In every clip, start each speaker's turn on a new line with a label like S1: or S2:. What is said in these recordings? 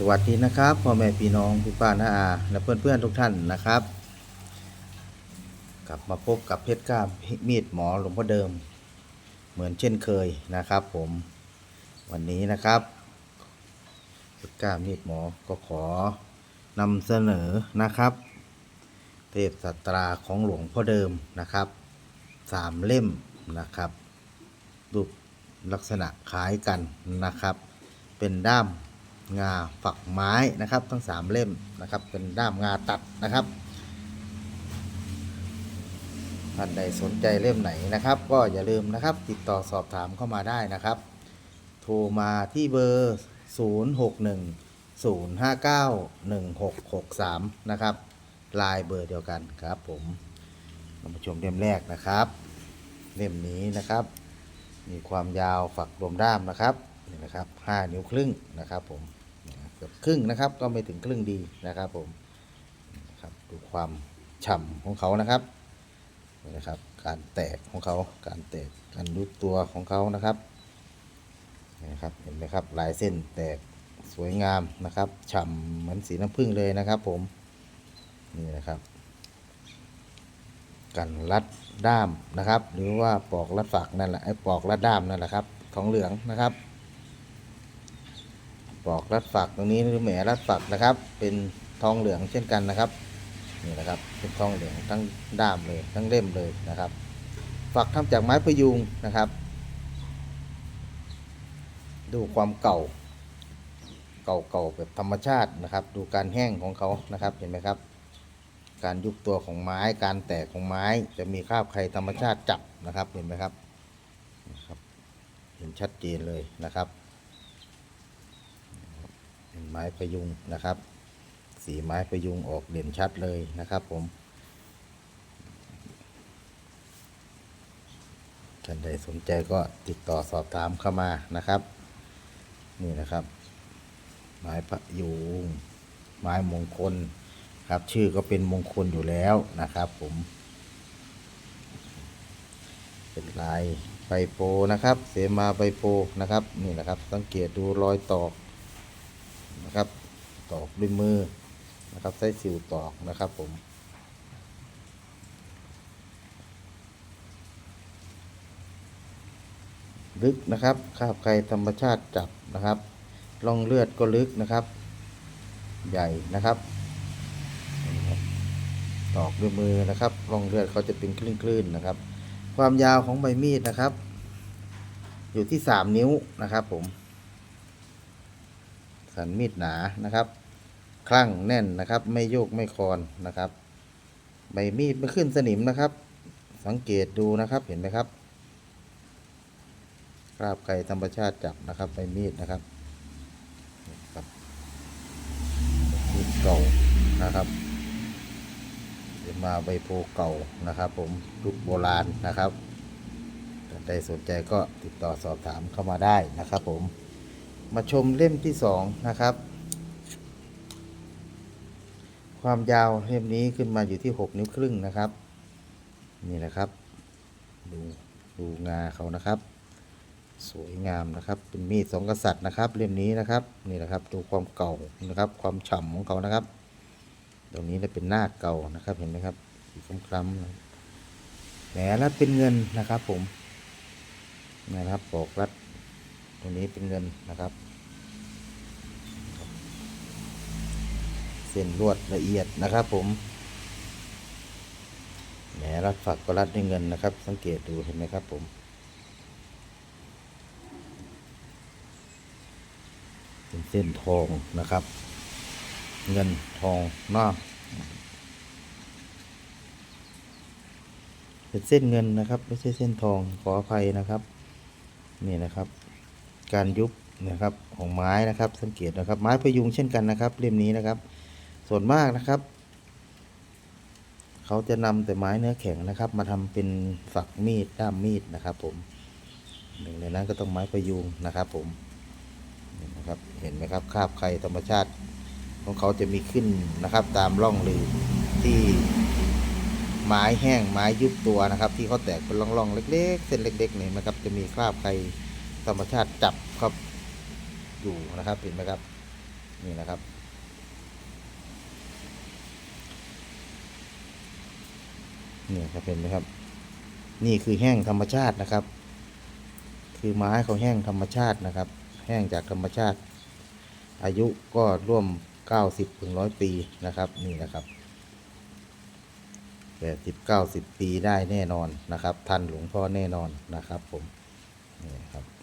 S1: สวัสดีนะครับพ่อแม่พี่น้องพี่ป้าน้าอาและเพื่อนๆทุกท่านนะครับ กลับมาพบกับเพชรกล้ามีดหมอหลวงพ่อเดิม เหมือนเช่นเคยนะครับ ผมวันนี้นะครับเพชรกล้ามีดหมอก็ขอนำเสนอนะครับ เทพสัตราของหลวงพ่อเดิมนะครับสามเล่มนะครับรูปลักษณะคล้ายกันนะครับ เป็นด้าม งาฝักไม้นะครับ ทั้งสามเล่มนะครับ เป็นด้ามงาตัดนะครับท่านใดสนใจเล่มไหนนะครับ ก็อย่าลืมนะครับ ติดต่อสอบถามเข้ามาได้นะครับ โทรมาที่เบอร์ 061 059 1663 นะครับลน์เบอร์เดียวกันครับผมเรามาชมเล่มแรกนะครับ เล่มนี้นะครับ มีความยาวฝักรวมด้ามนะครับนี่นะครับ 5 นิ้วครึ่งนะครับผม เกือบครึ่งนะครับ ก็ไม่ถึงครึ่งดีนะครับผมครับดูความฉ่ำของเขานะครับนี่นะครับ การแตกของเขาการแตกการยุบตัวของเขานะครับนี่นะครับเห็นไหมครับลายเส้นแตกสวยงามนะครับฉ่ำเหมือนสีน้ำผึ้งเลยนะครับ ผมนี่นะครับ กันรัดด้ามนะครับ หรือว่าปอกรัดฝักนั่นแหละไอ้ปอกรัดด้ามนั่นแหละครับทองเหลืองนะครับ ปอกรัดฝักตรงนี้หรือแหมรัดฝักนะครับ เป็นทองเหลืองเช่นกันนะครับนี่นะครับเป็นทองเหลืองทั้งด้ามเลยทั้งเล่มเลยนะครับ ฝักทำจากไม้พยุงนะครับ ดูความเก่า เก่าๆแบบธรรมชาตินะครับ ดูการแห้งของเขานะครับเห็นไหมครับการยุบตัวของไม้การแตกของไม้ จะมีคราบไข่ธรรมชาติจับนะครับเห็นไหมครับนะครับ เห็นชัดเจนเลยนะครับ ไม้พยุงนะครับ สีไม้พยุงออกเด่นชัดเลยนะครับผมท่านใดสนใจก็ติดต่อสอบถามเข้ามานะครับ นี่นะครับ ไม้พยุงไม้มงคลครับ ชื่อก็เป็นมงคลอยู่แล้วนะครับผม เป็นลายใบโพนะครับ เสมาใบโพนะครับ นี่นะครับ สังเกตดูรอยตอก นะครับตอกด้วยมือนะครับใช้สิวตอกนะครับผมลึกนะครับคาบไกลธรรมชาติจับนะครับร่องเลือดก็ลึกนะครับ ใหญ่นะครับตอกด้วยมือนะครับร่องเลือดเขาจะเป็นคลื่นๆนะครับ ความยาวของใบมีดนะครับ อยู่ที่สามนิ้วนะครับผม สันมีดหนานะครับคลั่งแน่นนะครับ ไม่โยกไม่คลอนนะครับ ใบมีดไม่ขึ้นสนิมนะครับ สังเกตดูนะครับเห็นไหมครับคราบไก่ธรรมชาติจับนะครับใบมีดนะครับครับมีดเก่านะครับเดี๋ยวมาใบโพเก่านะครับ ผมยุคโบราณนะครับท่านใดสนใจก็ติดต่อสอบถามเข้ามาได้นะครับผม มาชมเล่มที่สองนะครับ ความยาวเล่มนี้ขึ้นมาอยู่ที่หกนิ้วครึ่งนะครับ นี่นะครับ ดูดูงาเขานะครับ สวยงามนะครับ เป็นมีดสองกษัตริย์นะครับ เล่มนี้นะครับ นี่นะครับ ดูความเก่านะครับ ความฉ่ำของเขานะครับ ตรงนี้เนี่ยเป็นหน้าเก่านะครับ เห็นไหมครับสีคล้ำๆแหมรัดเป็นเงินนะครับผมนะครับปอกรัด ตรงนี้เป็นเงินนะครับ เส้นลวดละเอียดนะครับผมแหมรัดฝักก็รัดด้วยเงินนะครับ สังเกตดูเห็นไหมครับผมเป็นเส้นทองนะครับ เงินทองนาะเป็นเส้นเงินนะครับ ไม่ใช่เส้นทองขออภัยนะครับ นี่นะครับ การยุบนะครับของไม้นะครับ สังเกตนะครับ ไม้พยุงเช่นกันนะครับเล่มนี้นะครับ ส่วนมากนะครับ เขาจะนำแต่ไม้เนื้อแข็งนะครับ มาทำเป็นฝักมีดด้ามมีดนะครับ ผมหนึ่งในนั้นก็ต้องไม้พยุงนะครับผมนี่นะครับเห็นไหมครับคราบไข่ธรรมชาติของเขาจะมีขึ้นนะครับ ตามร่องรูที่ไม้แห้งไม้ยุบตัวนะครับ ที่เขาแตกเป็นร่องๆเล็ก ๆ เส้นเล็กๆเนี่ยนะครับ จะมีคราบไข่ ธรรมชาติจับครับอยู่นะครับเห็นไหมครับนี่นะครับ นี่ครับเห็นไหมครับ นี่คือแห้งธรรมชาตินะครับ คือไม้เขาแห้งธรรมชาตินะครับ แห้งจากธรรมชาติ อายุก็ร่วม 90ถึง100ปีนะครับนี่นะครับ80 90ปีได้แน่นอนนะครับท่านหลวงพ่อแน่นอนนะครับผมนี่ครับ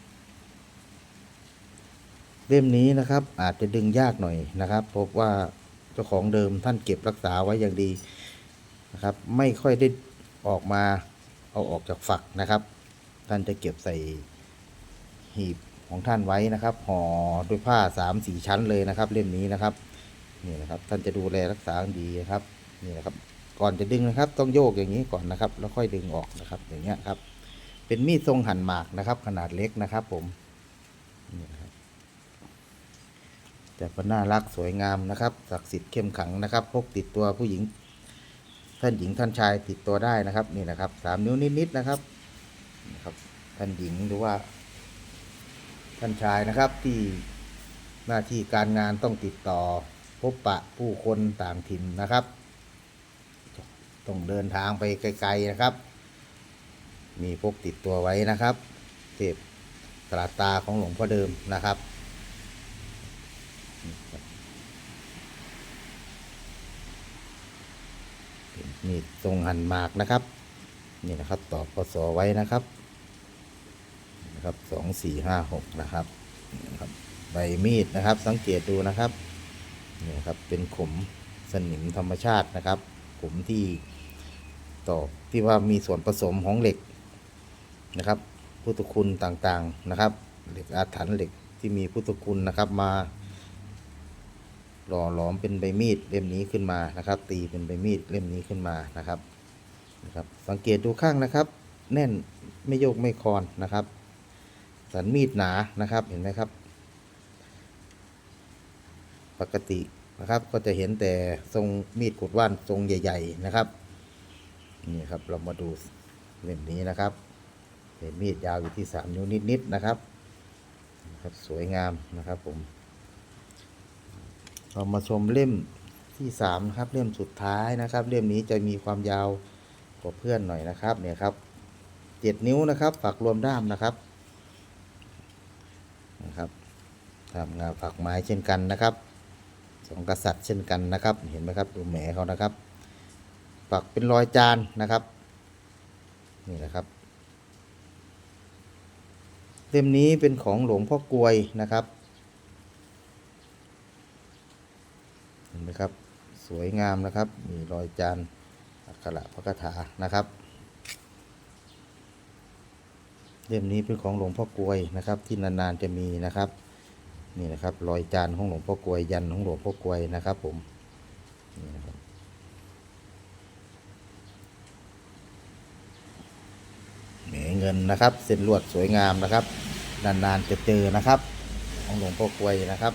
S1: เล่มนี้นะครับ อาจจะดึงยากหน่อยนะครับพบว่าเจ้าของเดิมท่านเก็บรักษาไว้อย่างดีนะครับ ไม่ค่อยได้ออกมาเอาออกจากฝักนะครับ ท่านจะเก็บใส่หีบของท่านไว้นะครับห่อด้วยผ้าสามสี่ชั้นเลยนะครับ เล่มนี้นะครับนี่นะครับ ท่านจะดูแลรักษาดีนะครับนี่นะครับ ก่อนจะดึงนะครับ ต้องโยกอย่างนี้ก่อนนะครับ แล้วค่อยดึงออกนะครับ อย่างเงี้ยครับ เป็นมีดทรงหั่นหมากนะครับ ขนาดเล็กนะครับ ผมนี่นะครับ แต่ก็น่ารักสวยงามนะครับศักดิ์สิทธิ์เข้มขังนะครับพกติดตัวผู้หญิงท่านหญิงท่านชายติดตัวได้นะครับนี่นะครับสามนิ้วนิดๆนะครับนะครับท่านหญิงหรือว่า ท่านชายนะครับที่หน้าที่การงานต้องติดต่อพบปะผู้คนต่างถิ่นนะครับ ต้องเดินทางไปไกลๆนะครับ มีพกติดตัวไว้นะครับเทพตราตาของหลวงพ่อเดิมนะครับ เป็น มีดทรงหั่นหมากนะครับ นี่นะครับตอกปศไว้นะครับนะครับสองสี่ห้าหกนะครับนี่นะครับใบมีดนะครับ สังเกตดูนะครับนี่นครับเป็นขมสนิมธรรมชาตินะครับขมที่ตอกที่ว่ามีส่วนผสมของเหล็กนะครับ พุทธคุณต่างๆนะครับ เหล็กอาถรรพ์เหล็กที่มีพุทธคุณนะครับมา หล่อหลอมเป็นใบมีดเล่มนี้ขึ้นมานะครับ ตีเป็นใบมีดเล่มนี้ขึ้นมานะครับนะครับ สังเกตดูข้างนะครับ แน่นไม่โยกไม่คลอนนะครับ สันมีดหนานะครับเห็นไหมครับ ปกตินะครับก็จะเห็นแต่ทรงมีดกดว่านทรงใหญ่ ๆนะครับนี่ครับเรามาดูเล่มนี้นะครับเป็นมีดยาวอยู่ที่สามนิ้วนิดๆนะครับนะครับ สวยงามนะครับผม เรามาชมเล่มที่สามนะครับเล่มสุดท้ายนะครับ เล่มนี้จะมีความยาวกว่าเพื่อนหน่อยนะครับเนี่ยครับเจ็ดนิ้วนะครับ ฝักรวมด้ามนะครับนะครับทำงานฝักไม้เช่นกันนะครับสองกษัตริย์เช่นกันนะครับ เห็นไหมครับดูแหมเขานะครับ ฝักเป็นรอยจานนะครับ นี่นะครับเล่มนี้เป็นของหลวงพ่อกลวยนะครับ เห็นไหมครับ สวยงามนะครับ มีรอยจานอักขระพระคาถานะครับเล่มนี้เป็นของหลวงพ่อกลวยนะครับ ที่นานๆจะมีนะครับ นี่นะครับรอยจานของหลวงพ่อกลวยยันของหลวงพ่อกลวยนะครับ ผมนี่นะครับแหมเงินนะครับ เส้นลวดสวยงามนะครับ นานๆจะเจอนะครับ ของหลวงพ่อกลวยนะครับ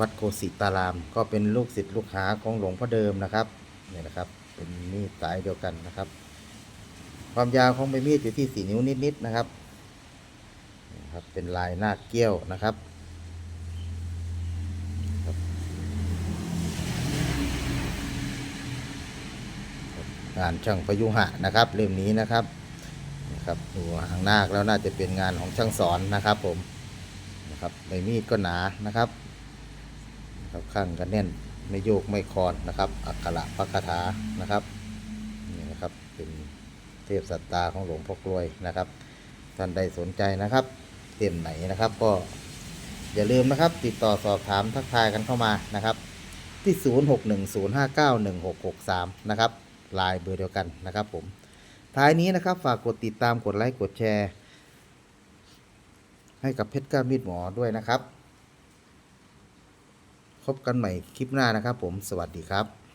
S1: วัดโคสิตาราม ก็เป็นลูกศิษย์ลูกหาของหลวงพ่อเดิมนะครับเนี่ยนะครับเป็นมีดสายเดียวกันนะครับ ความยาวของใบมีดอยู่ที่สี่นิ้วนิดๆนะครับนี่ครับ เป็นลายหน้าเกี้ยวนะครับครับงานช่างพยุหะนะครับเล่มนี้นะครับนะครับดูหางนาคแล้วน่าจะเป็นงานของช่างสอนนะครับผมนะครับใบมีดก็หนานะครับ นะครับข้างกันแน่นไม่โยกไม่คลอนนะครับ อักขระพระคาถานะครับนี่นะครับเป็นเทพสัตตาของหลวงพ่อกลวยนะครับท่านใดสนใจนะครับเต็มไหนนะครับก็อย่าลืมนะครับ ติดต่อสอบถามทักทายกันเข้ามานะครับ ที่ 0610591663 นะครับไลน์เบอร์เดียวกันนะครับผมท้ายนี้นะครับฝากกดติดตามกดไลค์กดแชร์ ให้กับเพชรก้ามีดหมอด้วยนะครับ พบกันใหม่คลิปหน้านะครับผมสวัสดีครับ